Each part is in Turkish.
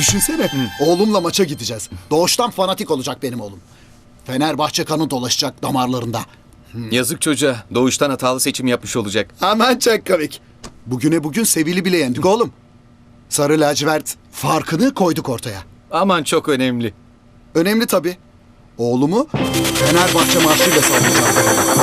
Düşünsene oğlumla maça gideceğiz. Doğuştan fanatik olacak benim oğlum. Fenerbahçe kanı dolaşacak damarlarında. Yazık çocuğa. Doğuştan hatalı seçim yapmış olacak. Aman çok komik. Bugüne bugün Sevil'i bile yendik oğlum. Sarı lacivert farkını koyduk ortaya. Aman çok önemli. Önemli tabii. Oğlumu Fenerbahçe marşıyla sallayacağım.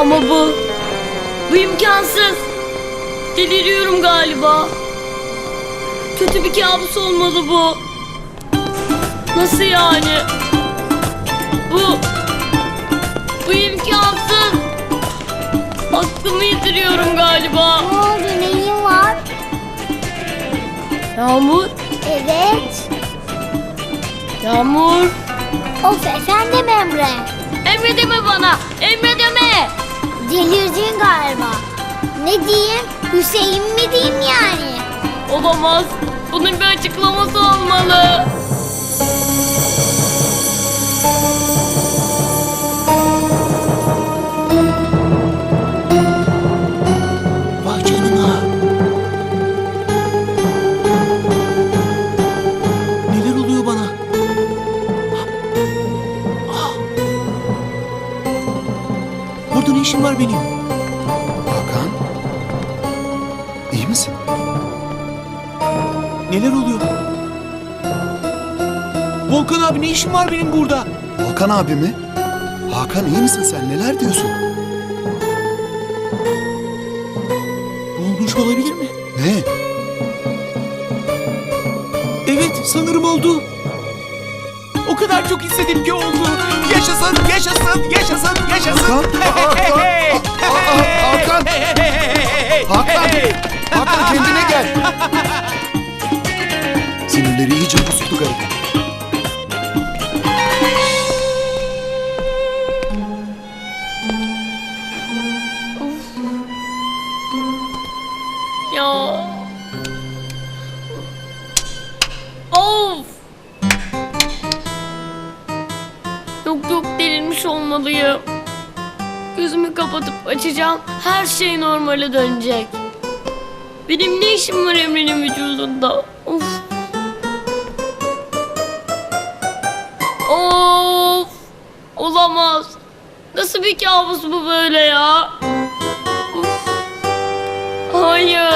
Ama bu, bu imkansız. Deliriyorum galiba. Kötü bir kabus olmalı bu. Nasıl yani? Bu, bu imkansız. Aklımı yitiriyorum galiba. Ne oldu neyin var? Yağmur, Evet. Yağmur. Of efendim Emre. Emre deme bana, Emre deme. Delirdin galiba. Ne diyeyim? Hüseyin mi diyeyim yani? Olamaz. Bunun bir açıklaması olmalı. Canına. Neler oluyor bana? Ah. Burada ne işim var benim? Hakan. İyi misin? Neler oluyor? Volkan abi ne işin var benim burada? Hakan abi mi? Hakan iyi misin sen? Neler diyorsun? Olabilir mi? Ne? Evet sanırım oldu. O kadar çok istedim ki oldu. Yaşasın, yaşasın, yaşasın, yaşasın. Hakan! Hakan! Aa, Hakan! Hakan! Hakan kendine gel. Sinirleri iyice bozuldu galiba. Gitmiş olmalıyım. Gözümü kapatıp açacağım. Her şey normale dönecek. Benim ne işim var Emre'nin vücudunda? Of. Of. Olamaz. Nasıl bir kabus bu böyle ya? Of. Hayır.